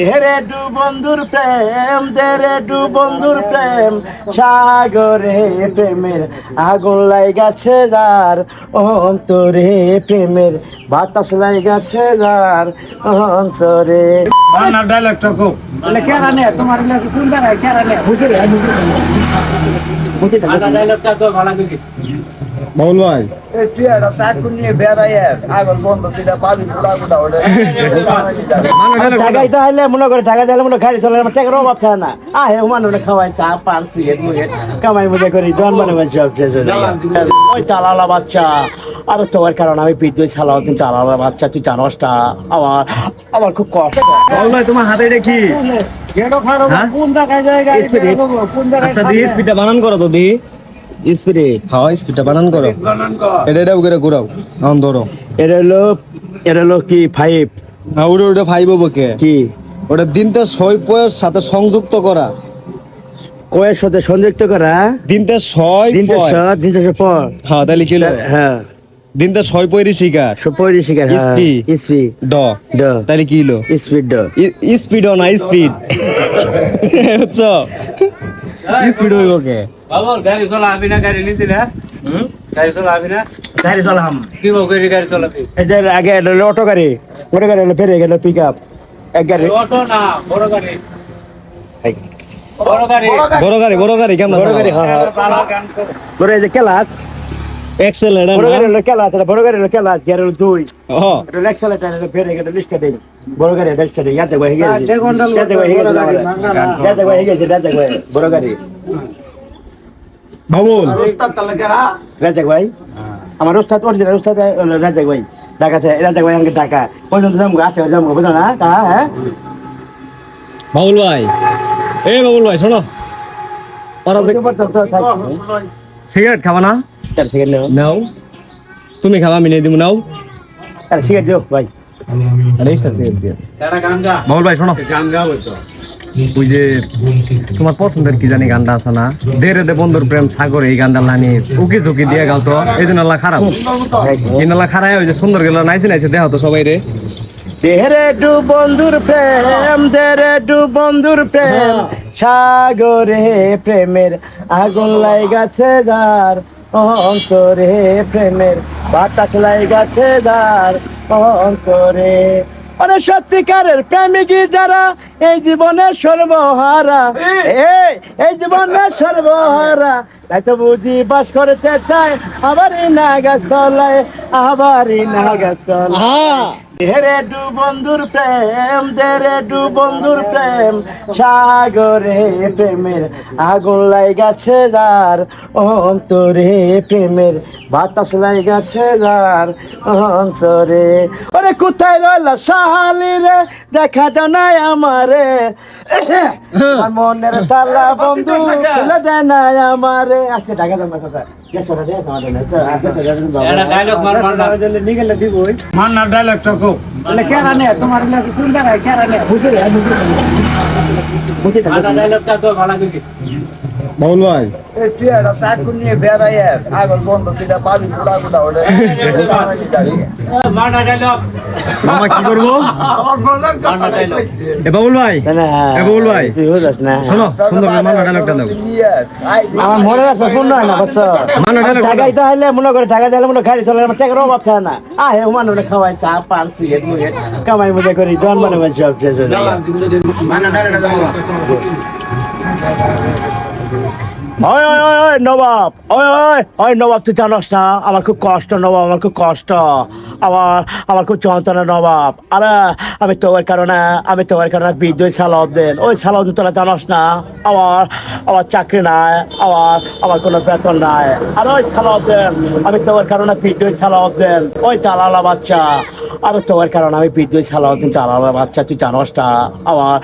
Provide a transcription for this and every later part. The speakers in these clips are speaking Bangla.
হেরে ডু বন্ধুর প্রেম দেরে ডু বন্ধুর প্রেম। সাগরে প্রেমের আগুন লাই গেছে যার অন্তরে প্রেমের বাতাস লাই গেছে যার অন্তরে। বাংলার ডায়লগটা খুব। বলে কেরা নে তোমার নাকি কোন জায়গায় কেরা নে বুঝে রে বুঝে বাংলা ডায়লগটা তো ভালো ভাই। এই তুই একটা চাকু নিয়ে বেড়াইয়া ছাগল বন্ধ তুইটা পাবি পুরা পুরা ওটা টাকাই তাহলে মনে করে টাকা দিলে মনে গাড়ি চলে আমার টাকার অভাব থাকে না। আহে মানুষ খাওয়াই চা পান সিগারেট মুগেট কামাই মজা করি জন মানে সব শেষ ওই চালালা বাচ্চা। আর তোমার কারণ আমি বিদ্যুৎ চালাও কিন্তু আলাদা বাচ্চা তুই জানোস না। আমার আমার খুব কষ্ট। ভাই তোমার হাতে এটা কি? হ্যাঁ? কোন জায়গায় জায়গায় কোন জায়গায় আচ্ছা দি স্পিডটা বানান করো তো দি। স্পিরিট হ্যাঁ স্পিডটা বানান করো। এটা এটা উগরে ঘুরাও এখন ধরো। এটা হলো এটা হলো কি ফাইভ না ওটা ওটা ফাইভ হব কে? কি? ওটা দিনটা ছয় পয়ের সাথে সংযুক্ত করা। কয়ের সাথে সংযুক্ত করা? দিনটা ছয় দিনটা ছয় দিনটা পর। হ্যাঁ তাহলে কি হ্যাঁ। দিনটা ছয় পয়েরই শিকার। সুপরি শিকার হ্যাঁ। ইসপি। ইসপি ড। ড। তাহলে কি হলো স্পিড ড। স্পিড না স্পিড। বুঝছ? স্পিড হইব কে? বাবু গাড়ি চলাবি না গাড়ি নিতে না? গাড়ি চলাবি না? গাড়ি চালাম কি বল গাড়ি গাড়ি চলাবি এই যে আগে অটো গাড়ি। অটো গাড়ি হলো ফেরে গেল পিক আপ এক গাড়ি। অটো না বড় গাড়ি। বড় গাড়ি। বড় গাড়ি বড় গাড়ি কেমন বড় গাড়ি হ্যাঁ চালা গান করো। বড় এই যে কেলাস। এক্সেল এটা বড় গাড়ি কেলাস এটা বড় গাড়ি কেলাস গাড়ি হলো দুই। ও। এটা লেক্সালেটার এটা ফেরে গেল লিস্টে দেই বড় গাড়ি এটা লিস্টে দেই ইয়াতে ঘণ্টার লোক ইয়াতে ভাঙা না। ইয়াতে গই গেছে ইয়াতে গই বড় গাড়ি। বাবুল। উস্তাদ তাহলে রাজাক ভাই। আমার উস্তাদ অরিজিনাল উস্তাদ হলো রাজাক ভাই। ঢাকাতে রাজাক ভাই আমাকে ঢাকা পর্যন্ত যাব আসে যাব বুঝো না? তা হ্যাঁ? বাবুল ভাই। এই বাবুল ভাই শোনো। সিগারেট খাবা না? তার সিগারেট নেও নাও। তুমি খাবা আমি নিয়ে দিব নাও। তার সিগারেট দিও ভাই। গা। ভাই শোনো। গান গা বলতো ওই যে তোমার পছন্দের কি জানি গানটা আছে না? দেরে দে বন্ধুর প্রেম সাগর এই গানটা লানি উকি ঝুঁকি দিয়ে গাল তো। এই জন্য খারাপ। কিন্তু আল্লাহ খারাপ ওই যে সুন্দর গেল নাইছে নাইছে দেহ তো সবাই রে। দেরে ডু বন্ধুর প্রেম দেরে ডু বন্ধুর প্রেম সাগরে প্রেমের আগুন লাই গেছে যার অন্তরে প্রেমের বাতাস লাই গেছে যার অন্তরে। অরে সত্যিকারের প্রেমিকই যারা এই জীবনের সর্বহারা। এই এই জীবনের সর্বহারা। তাই তো বুঝি বাস করতে চায় আবারই না গাছ তলায় আবারই না গাছ তলায় হেরে ডু বন্ধুর প্রেম দেরে ডু বন্ধুর প্রেম সাগরে প্রেমের আগুন লাই গেছে যার অন্তরে প্রেমের বাতাস লাই গেছে যার অন্তরে। ওরে কোথায় রইল সাহালি রে? দেখা দাও নাই আমারে। আমার মনের তালা বন্ধু দেয় নাই আমারে। আজকে টাকা দাম কথা একটা ডায়লগ মার মার না নিগেলে দিবই। খুব। কোন বাবুল ভাই। তুই একটা চাকু নিয়ে বেড়াইয়া ছাগল বন্ধ তুইটা পাবি ওটা মান্নার ডায়লগ মামা কি করব? এ বাবুল ভাই। এ বাবুল ভাই। তুই বুঝাস না। শোনো সুন্দর করে মান্না ডায়লগটা দাও। আমার মনে রাখবে ফোন নয় না বস মানো ডায়লগ মনে করে টাকা দিলে মনে খাই চলে আমার টাকার অভাব থাকে না। আহে খাওয়াই চা পান সিগারেট কামাই মজা করি জন মানে সব শেষ হয়ে নবাব, ওই নবাব, তুই জানোস না, আমার খুব কষ্ট, নবাব, আমার খুব কষ্ট। আমার আমার খুব যন্ত্রণা, নবাব। আরে, আমি তোমার কারণে, আমি তোমার কারণে বিদ্যুৎ সালাউদ্দিন। ওই সালাউদ্দিন তোরা জানোস না, আমার আমার চাকরি নাই, আমার আমার কোনো বেতন নাই। আর, ওই সালাউদ্দিন, আমি তোমার কারণে বিদ্যুৎ সালাউদ্দিন। ওই তালালা বাচ্চা আর তোমার কারণে আমি বিদ্যুৎ কিন্তু আলাদা বাচ্চা, তুই জানোস না আমার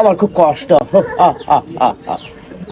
আমার খুব কষ্ট।